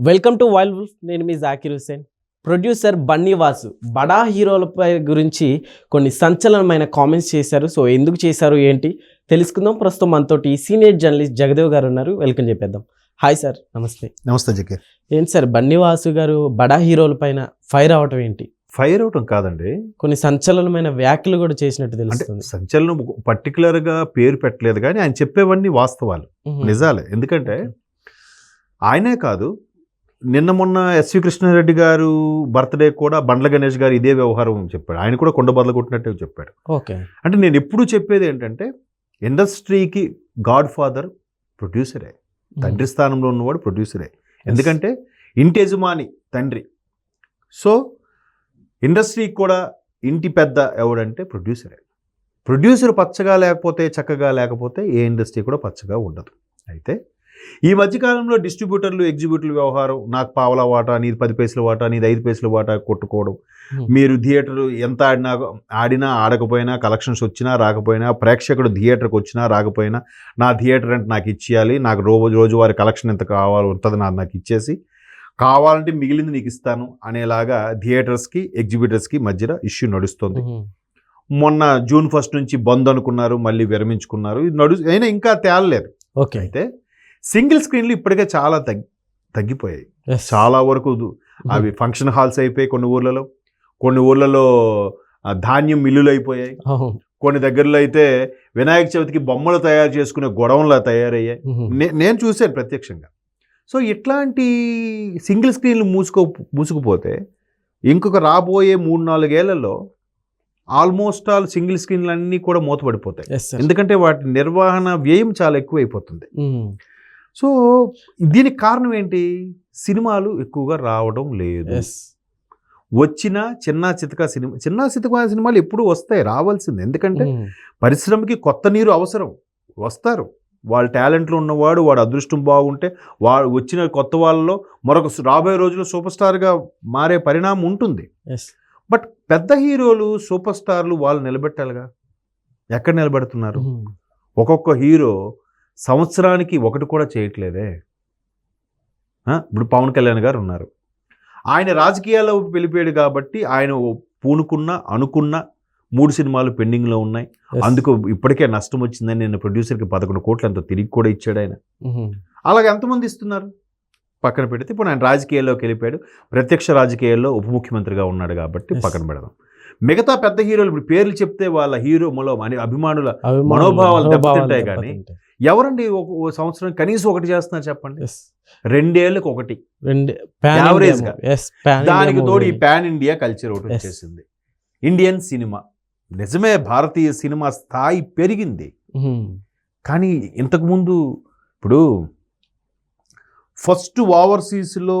Welcome to wild wolf నేను మీ Zakir Hussain producer Bunny Vasu బడా హీరోలపై గురించి కొన్ని సంచలనమైన కామెంట్స్ చేశారు. సో ఎందుకు చేశారు ఏంటి? తెలుసుకుందాం. ప్రస్తుతం మనతోటి సీనియర్ జర్నలిస్ట్ జగదేవ్ గారు ఉన్నారు. వెల్కమ్ చెప్పేద్దాం. హాయ్ సార్ నమస్తే. నమస్తే జకే ఏంటి సార్ బన్నీ వాసు గారు బడా హీరోల పైన ఫైర్ అవటం ఏంటి? ఫైర్ అవటం కాదండి. కొన్ని సంచలనమైన వ్యాఖ్యలు కూడా చేసినట్టు తెలుస్తుంది. సంచలనం పర్టికులర్గా పేరు పెట్టలేదు కానీ ఆయన చెప్పేవన్నీ వాస్తవాలు. నిజాలే. ఎందుకంటే ఆయనే కాదు నిన్న మొన్న ఎస్వి కృష్ణారెడ్డి గారు బర్త్డే కూడా బండ్ల గణేష్ గారు ఇదే వ్యవహారం చెప్పాడు. ఆయన కూడా కొండ బదలు కొట్టినట్టే చెప్పాడు. ఓకే. అంటే నేను ఎప్పుడూ చెప్పేది ఏంటంటే ఇండస్ట్రీకి గాడ్ ఫాదర్ ప్రొడ్యూసరే. తండ్రి స్థానంలో ఉన్నవాడు ప్రొడ్యూసరే. ఎందుకంటే ఇంటి యజమాని తండ్రి. సో ఇండస్ట్రీకి కూడా ఇంటి పెద్ద ఎవడంటే ప్రొడ్యూసరే. ప్రొడ్యూసర్ పచ్చగా లేకపోతే చక్కగా లేకపోతే ఏ ఇండస్ట్రీ కూడా పచ్చగా ఉండదు. అయితే ఈ మధ్యకాలంలో డిస్ట్రిబ్యూటర్లు ఎగ్జిబ్యూటర్ల వ్యవహారం నాకు పావలా వాటా నీది పది పైసల వాటా నీది ఐదు పైసల వాటా కొట్టుకోవడం. మీరు థియేటర్ ఎంత ఆడినా ఆడినా ఆడకపోయినా కలెక్షన్స్ వచ్చినా రాకపోయినా ప్రేక్షకుడు థియేటర్కి వచ్చినా రాకపోయినా నా థియేటర్ అంటే నాకు ఇచ్చేయాలి నాకు రోజు రోజువారి కలెక్షన్ ఎంత కావాలో ఉంటుంది నాకు నాకు ఇచ్చేసి కావాలంటే మిగిలింది నీకు ఇస్తాను అనేలాగా థియేటర్స్కి ఎగ్జిబిటర్స్కి మధ్యన ఇష్యూ నడుస్తుంది. మొన్న జూన్ ఫస్ట్ నుంచి బంద్ అనుకున్నారు మళ్ళీ విరమించుకున్నారు. ఇది నడు అయినా ఇంకా తేలలేదు. ఓకే. అయితే సింగిల్ స్క్రీన్లు ఇప్పటికే చాలా తగ్గి తగ్గిపోయాయి. చాలా వరకు దు- అవి ఫంక్షన్ హాల్స్ అయిపోయి కొన్ని ఊర్లలో కొన్ని ఊర్లలో ధాన్యం మిల్లులు అయిపోయాయి. కొన్ని దగ్గరలో అయితే వినాయక చవితికి బొమ్మలు తయారు చేసుకునే గొడవలా తయారయ్యాయి. నే- నేను చూశాను ప్రత్యక్షంగా సో ఇట్లాంటి సింగిల్ స్క్రీన్లు మూసుకో మూసుకుపోతే ఇంకొక రాబోయే మూడు నాలుగేళ్ళలో ఆల్మోస్ట్ ఆల్ సింగిల్ స్క్రీన్లు అన్నీ కూడా మూతపడిపోతాయి. ఎందుకంటే వాటి నిర్వహణ వ్యయం చాలా ఎక్కువైపోతుంది మ్మ్. సో దీనికి కారణం ఏంటి సినిమాలు ఎక్కువగా రావడం లేదు. వచ్చిన చిన్న చితక సినిమా చిన్న చితక సినిమాలు ఎప్పుడు వస్తాయి రావాల్సింది ఎందుకంటే మ్మ్. పరిశ్రమకి కొత్త నీరు అవసరం వస్తారు వాళ్ళ టాలెంట్లో ఉన్నవాడు వాడు అదృష్టం బాగుంటే వాడు వచ్చిన కొత్త వాళ్ళలో మరొక రాబోయే రోజుల్లో సూపర్ స్టార్గా మారే పరిణామం ఉంటుంది. బట్ పెద్ద హీరోలు సూపర్ స్టార్లు వాళ్ళు నిలబెట్టాలిగా ఎక్కడ నిలబెడుతున్నారు మ్మ్. ఒక్కొక్క హీరో సంవత్సరానికి ఒకటి కూడా చేయట్లేదే ఇప్పుడు పవన్ కళ్యాణ్ గారు ఉన్నారు ఆయన రాజకీయాల్లో వెళ్ళిపోయాడు కాబట్టి ఆయన పూనుకున్న అనుకున్న మూడు సినిమాలు పెండింగ్లో ఉన్నాయి. అందుకు ఇప్పటికే నష్టం వచ్చిందని నేను ప్రొడ్యూసర్కి పదకొండు కోట్లు ఎంతో తిరిగి కూడా ఇచ్చాడు ఆయన. అలాగే ఎంతమంది ఇస్తున్నారు పక్కన పెడితే ఇప్పుడు ఆయన రాజకీయాల్లోకి వెళ్ళిపోయాడు ప్రత్యక్ష రాజకీయాల్లో ఉప ముఖ్యమంత్రిగా ఉన్నాడు కాబట్టి. పక్కన పెడదాం మిగతా పెద్ద హీరోలు ఇప్పుడు పేర్లు చెప్తే వాళ్ళ హీరో మూల అని అభిమానుల మనోభావాలు దెబ్బతింటాయి. కానీ ఎవరండి ఒక సంవత్సరం కనీసం ఒకటి చేస్తున్నారు చెప్పండి. రెండేళ్ళకి ఒకటి రెండు దానికి తోడు ఈ. పాన్ ఇండియా కల్చర్ ఒకటి. వచ్చేసింది ఇండియన్ సినిమా నిజమే భారతీయ సినిమా స్థాయి పెరిగింది. కానీ ఇంతకుముందు ఇప్పుడు ఫస్ట్ ఓవర్సీస్లో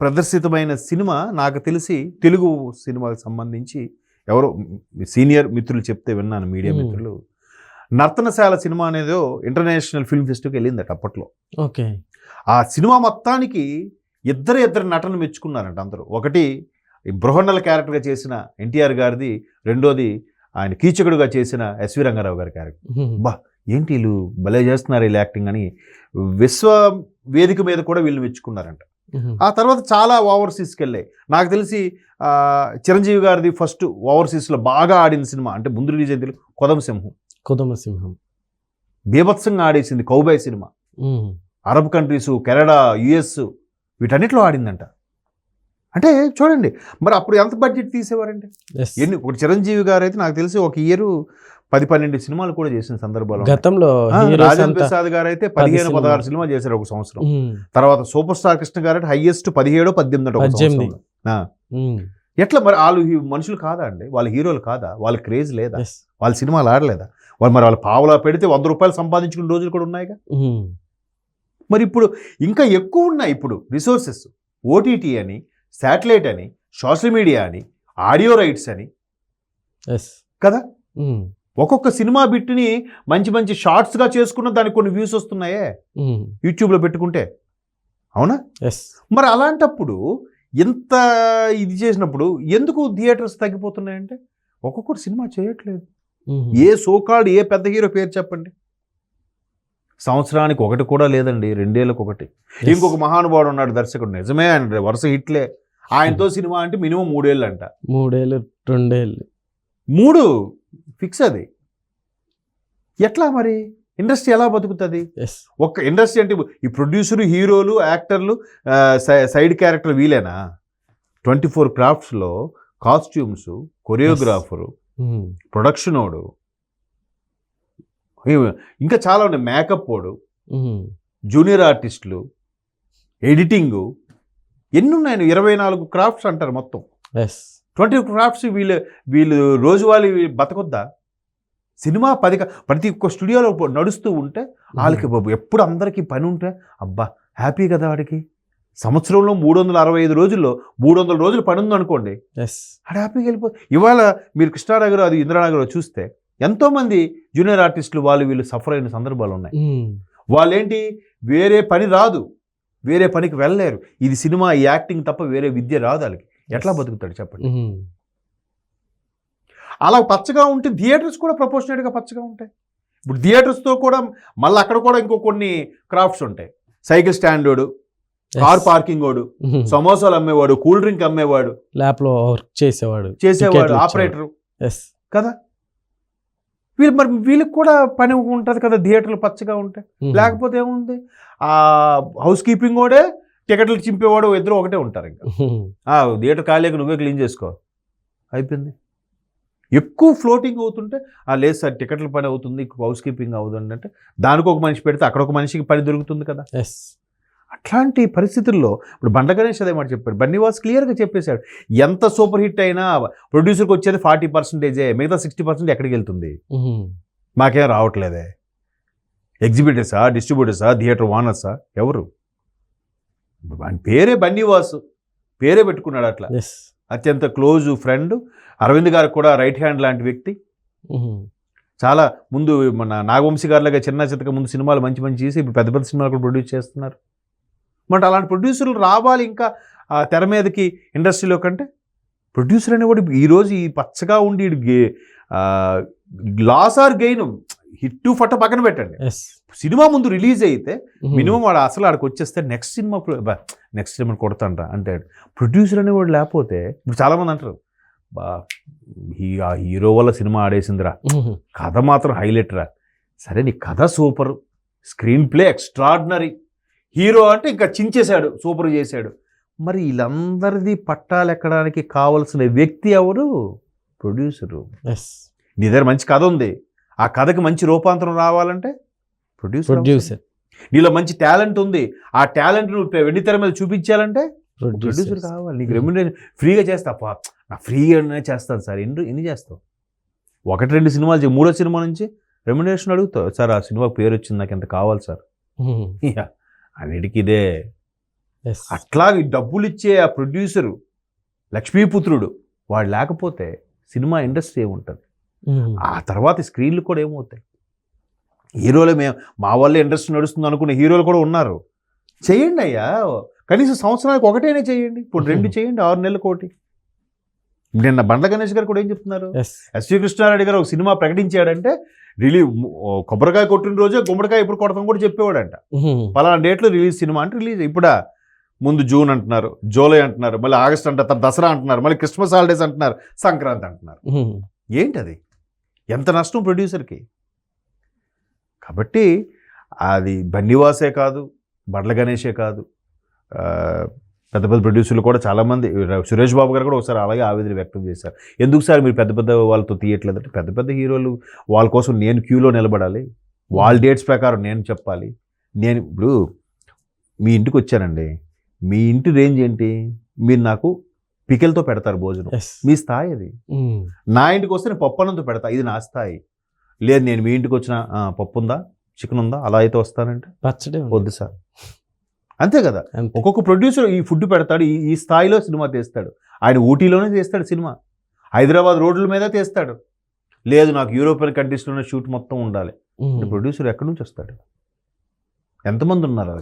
ప్రదర్శితమైన సినిమా నాకు తెలిసి తెలుగు సినిమాకి సంబంధించి ఎవరో సీనియర్ మిత్రులు చెప్తే విన్నాను మీడియా. మిత్రులు నర్తనశాల సినిమా అనేదో ఇంటర్నేషనల్ ఫిల్మ్ ఫెస్టివల్కి వెళ్ళిందట అప్పట్లో. ఓకే. ఆ సినిమా మొత్తానికి ఇద్దరు ఇద్దరు నటన మెచ్చుకున్నారంట అందరూ. ఒకటి ఈ బృహన్నల క్యారెక్టర్గా చేసిన ఎన్టీఆర్ గారిది రెండోది ఆయన కీచకుడుగా చేసిన ఎస్వి రంగారావు గారి క్యారెక్టర్. బా ఏంటి వీళ్ళు భలే చేస్తున్నారు వీళ్ళు యాక్టింగ్ అని విశ్వ వేదిక మీద కూడా వీళ్ళు మెచ్చుకున్నారంట. ఆ తర్వాత చాలా ఓవర్సీస్కి వెళ్ళాయి నాకు తెలిసి చిరంజీవి గారిది ఫస్ట్ ఓవర్సీస్లో బాగా ఆడిన సినిమా. అంటే ముందు రిలీజ్ అయింది కొదమ సింహం. కుటుంబ సింహం బీభత్సంగా ఆడేసింది cowboy cinema. Arab countries Canada US వీటన్నిటిలో ఆడిందంట అంటే చూడండి మరి అప్పుడు ఎంత బడ్జెట్ తీసేవారండి. ఎన్ని ఒక చిరంజీవి గారు అయితే నాకు తెలిసి ఒక ఇయర్ పది పన్నెండు సినిమాలు కూడా చేసిన సందర్భాలు. గతంలో రాజేంద్ర అంతా- ప్రసాద్ గారు అయితే పదిహేను. పదహారు సినిమాలు చేశారు ఒక సంవత్సరం. తర్వాత సూపర్ స్టార్ కృష్ణ గారు అంటే హైయెస్ట్ పదిహేడో పద్దెనిమిది. ఎట్లా మరి వాళ్ళు మనుషులు కాదా అండి వాళ్ళ హీరోలు కాదా వాళ్ళ క్రేజ్ లేదా. వాళ్ళ సినిమాలు ఆడలేదా వాళ్ళు మరి వాళ్ళ పావులా పెడితే వంద రూపాయలు సంపాదించుకున్న రోజులు కూడా ఉన్నాయిగా. మరి ఇప్పుడు ఇంకా ఎక్కువ ఉన్నాయి ఇప్పుడు రిసోర్సెస్ ఓటీటీ అని శాటిలైట్ అని సోషల్ మీడియా అని ఆడియో రైట్స్ అని Yes. కదా. ఒక్కొక్క సినిమా బిట్ని మంచి మంచి షార్ట్స్గా చేసుకున్న దానికి కొన్ని వ్యూస్ వస్తున్నాయే. యూట్యూబ్లో పెట్టుకుంటే అవునా Yes. మరి అలాంటప్పుడు ఇంత ఇది చేసినప్పుడు ఎందుకు థియేటర్స్ తగ్గిపోతున్నాయంటే ఒక్కొక్కటి సినిమా చేయట్లేదు. ఏ సోకాల్డ్ ఏ పెద్ద హీరో పేరు చెప్పండి? సంవత్సరానికి ఒకటి కూడా లేదండి రెండేళ్ళకి ఒకటి ఇంకొక మహానుభావుడు ఉన్నాడు దర్శకుడు. నిజమే ఆయన వరుస హిట్లే. ఆయనతో సినిమా అంటే మినిమం మూడేళ్ళు అంట మూడేళ్ళు రెండేళ్ళు. మూడు ఫిక్స్ అది. ఎట్లా మరి? ఇండస్ట్రీ ఎలా బతుకుతుంది? ఒక్క ఇండస్ట్రీ అంటే ఈ ప్రొడ్యూసర్ హీరోలు యాక్టర్లు సైడ్ క్యారెక్టర్ వీలేనా? ట్వంటీ ఫోర్ క్రాఫ్ట్స్లో కాస్ట్యూమ్స్ కొరియోగ్రాఫరు ప్రొడక్షన్ వాడు. ఇంకా చాలా ఉన్నాయి. మేకప్ వాడు. జూనియర్ ఆర్టిస్టులు. ఎడిటింగు. ఎన్ని ఉన్నాయి? ఇరవై నాలుగు క్రాఫ్ట్స్ అంటారు మొత్తం. ఎస్. ట్వంటీ క్రాఫ్ట్స్ వీళ్ళు వీళ్ళు రోజువారీ బతకొద్దా? సినిమా పది ప్రతి ఒక్క స్టూడియోలో నడుస్తూ ఉంటే వాళ్ళకి ఎప్పుడు అందరికీ పని ఉంటే అబ్బా హ్యాపీ కదా వాడికి. సంవత్సరంలో మూడు వందల అరవై ఐదు రోజుల్లో మూడు వందల రోజులు పని ఉందనుకోండి ఎస్ ఆడ హ్యాపీగా వెళ్ళిపో ఇవాళ మీరు కృష్ణానగర్ అది ఇంద్రానగర్ చూస్తే ఎంతోమంది జూనియర్ ఆర్టిస్టులు వాళ్ళు వీళ్ళు సఫర్ అయిన సందర్భాలు ఉన్నాయి వాళ్ళేంటి? వేరే పని రాదు. వేరే పనికి వెళ్ళలేరు. ఇది సినిమా ఈ యాక్టింగ్ తప్ప వేరే విద్య రాదు వాళ్ళకి. ఎట్లా బతుకుతాడు చెప్పండి? అలా పచ్చగా ఉంటే థియేటర్స్ కూడా ప్రపోర్షనేట్గా పచ్చగా ఉంటాయి. ఇప్పుడు థియేటర్స్తో కూడా మళ్ళీ అక్కడ కూడా ఇంకో కొన్ని క్రాఫ్ట్స్ ఉంటాయి. సైకిల్ స్టాండ్ వాడు కార్ పార్కింగ్ వాడు సమోసాలు అమ్మేవాడు కూల్ డ్రింక్ అమ్మేవాడు. ల్యాప్లో వర్క్ చేసేవాడు చేసేవాడు ఆపరేటర్. కదా? వీళ్ళు మరి వీళ్ళకి కూడా పని ఉంటుంది కదా థియేటర్లు పచ్చగా ఉంటాయి లేకపోతే ఏముంది? ఆ హౌస్ కీపింగ్ వాడే టికెట్లు చింపేవాడు ఇద్దరు ఒకటే ఉంటారు ఇంకా. ఆ థియేటర్ ఖాళీగా నువ్వే క్లీన్ చేసుకో. అయిపోయింది. ఎక్కువ ఫ్లోటింగ్ అవుతుంటే ఆ లేదు సార్ టికెట్ల పని అవుతుంది హౌస్ కీపింగ్ అవుతుంది అంటే దానికి ఒక మనిషి పెడితే అక్కడ ఒక మనిషికి పని దొరుకుతుంది కదా. ఎస్ అట్లాంటి పరిస్థితుల్లో ఇప్పుడు బండ గణేష్ అదే మాట చెప్పాడు. బన్నీవాస్ క్లియర్గా చెప్పేశాడు. ఎంత సూపర్ హిట్ అయినా ప్రొడ్యూసర్కి వచ్చేది ఫార్టీ పర్సెంటేజే మిగతా సిక్స్టీ పర్సెంట్ ఎక్కడికి వెళ్తుంది? మాకేం రావట్లేదే. ఎగ్జిబిటర్సా డిస్ట్రిబ్యూటర్సా థియేటర్ ఓనర్సా? ఎవరు? పేరే బన్నీవాసు. పేరే పెట్టుకున్నాడు అట్లా. అత్యంత క్లోజ్ ఫ్రెండ్. అరవింద్ గారికి కూడా రైట్ హ్యాండ్ లాంటి వ్యక్తి. చాలా ముందు మన నాగవంశీ గారిలాగా చిన్న చితక ముందు సినిమాలు మంచి మంచి చేసి ఇప్పుడు పెద్ద పెద్ద సినిమాలు కూడా ప్రొడ్యూస్ చేస్తున్నారు. మరి అలాంటి ప్రొడ్యూసర్లు రావాలి ఇంకా తెర మీదకి ఇండస్ట్రీలో కంటే? ప్రొడ్యూసర్ అనేవాడు ఈరోజు ఈ పచ్చగా ఉండి గే- లాస్ ఆర్ గెయిన్ హిట్ ఫట పక్కన పెట్టండి. సినిమా ముందు రిలీజ్ అయితే మినిమం వాడు అసలు ఆడికి వచ్చేస్తే నెక్స్ట్ సినిమా నెక్స్ట్ సినిమా కొడతాంట అంటాడు. ప్రొడ్యూసర్ అనేవాడు లేకపోతే ఇప్పుడు చాలామంది అంటారు బా ఈ ఆ హీరో వల్ల సినిమా ఆడేసిందిరా. కథ మాత్రం హైలైట్ రా. సరే నీ కథ super screenplay extraordinary hero అంటే ఇంకా చించేశాడు సూపర్ చేశాడు. మరి వీళ్ళందరిది పట్టాలెక్కడానికి కావలసిన వ్యక్తి ఎవరు? ప్రొడ్యూసరు. ఎస్ నీ దగ్గర మంచి కథ ఉంది. ఆ కథకి మంచి రూపాంతరం రావాలంటే ప్రొడ్యూసర్ ప్రొడ్యూసర్ నీలో మంచి టాలెంట్ ఉంది. ఆ టాలెంట్ నువ్వు వెండి తెర మీద చూపించాలంటే ప్రొడ్యూసర్ కావాలి. నీకు రెమ్యునరేషన్ ఫ్రీగా చేస్తా. నా ఫ్రీగానే చేస్తాను సార్. ఎన్ని ఎన్ని చేస్తావు? ఒకటి రెండు సినిమాలు మూడో సినిమా నుంచి రెమ్యునరేషన్ అడుగుతావు. సార్ ఆ సినిమా పేరు వచ్చింది. నాకు ఎంత కావాలి సార్? ఇక అన్నిటికీ ఇదే. ఎస్ అట్లా ఈ డబ్బులు ఇచ్చే ఆ ప్రొడ్యూసరు లక్ష్మీపుత్రుడు వాడు లేకపోతే సినిమా ఇండస్ట్రీ ఏముంటుంది? ఆ తర్వాత స్క్రీన్లు కూడా ఏమవుతాయి? హీరోలు మేము మా వల్ల ఇండస్ట్రీ నడుస్తుంది అనుకునే హీరోలు కూడా ఉన్నారు. చేయండి అయ్యా. కనీసం సంవత్సరానికి ఒకటైనా చేయండి. ఇప్పుడు రెండు చేయండి ఆరు నెలల కోటి. నిన్న బండ్ల గణేష్ గారు కూడా ఏం చెప్తున్నారు? ఎస్. ఎస్వి కృష్ణారెడ్డి గారు ఒక సినిమా ప్రకటించాడంటే రిలీవ్ కొబ్బరికాయ కొట్టిన రోజే గుమ్మడికాయ ఇప్పుడు కొడతాం కూడా చెప్పేవాడంట. పలానా డేట్లో రిలీజ్ సినిమా అంటే రిలీజ్ ఇప్పుడా ముందు జూన్ అంటున్నారు జూలై అంటున్నారు మళ్ళీ ఆగస్ట్ అంటారు తర్వాత దసరా అంటున్నారు మళ్ళీ క్రిస్మస్ హాలిడేస్ అంటున్నారు సంక్రాంతి అంటున్నారు. ఏంటి అది ఎంత నష్టం ప్రొడ్యూసర్కి? కాబట్టి అది బన్నీవాసే కాదు బండ్ల గణేషే కాదు పెద్ద పెద్ద ప్రొడ్యూసర్లు కూడా చాలామంది సురేష్ బాబు గారు కూడా ఒకసారి అలాగే ఆవేదన వ్యక్తం చేశారు. ఎందుకు సార్ మీరు పెద్ద పెద్ద వాళ్ళతో తీయట్లేదు అంటే పెద్ద పెద్ద హీరోలు వాళ్ళ కోసం నేను క్యూలో నిలబడాలి వాళ్ళ డేట్స్ ప్రకారం నేను చెప్పాలి. నేను ఇప్పుడు మీ ఇంటికి వచ్చానండి. మీ ఇంటి రేంజ్ ఏంటి? మీరు నాకు పికెల్తో పెడతారు భోజనం. మీ స్థాయి అది. నా ఇంటికి వస్తే నేను పప్పు అన్నంతో పెడతా ఇది నా స్థాయి. లేదు నేను మీ ఇంటికి వచ్చిన "ఆ, పప్పు ఉందా? చికెన్ ఉందా? అలా అయితే వస్తానంటే? పచ్చడే. వద్దు సార్. అంతే కదా. ఒక్కొక్క ప్రొడ్యూసర్ ఈ ఫుడ్ పెడతాడు ఈ ఈ స్థాయిలో సినిమా తీస్తాడు. ఆయన ఊటీలోనే తీస్తాడు సినిమా. హైదరాబాద్ రోడ్ల మీద తీస్తాడు. లేదు నాకు యూరోపియన్ కంట్రీస్లోనే షూట్ మొత్తం ఉండాలి. ప్రొడ్యూసర్ ఎక్కడి నుంచి వస్తాడు? ఎంతమంది ఉన్నారు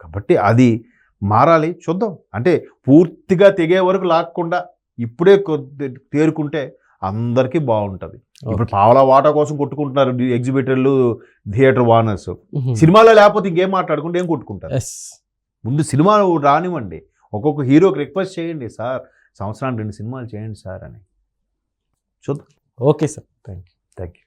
కాబట్టి అది మారాలి. చూద్దాం. అంటే పూర్తిగా తెగే వరకు లాక్కుండా ఇప్పుడే కొద్ది తేరుకుంటే అందరికీ బాగుంటుంది. ఇప్పుడు పావలా వాటా కోసం కొట్టుకుంటున్నారు ఎగ్జిబిటర్లు థియేటర్ వానర్స్ సినిమాలో లేకపోతే ఇంకేం మాట్లాడుకుంటే ఏం కొట్టుకుంటారు? ముందు సినిమా రానివ్వండి. ఒక్కొక్క హీరోకి రిక్వెస్ట్ చేయండి సార్. సంవత్సరానికి రెండు సినిమాలు చేయండి సార్ అని. చూద్దాం. Okay sir. Thank you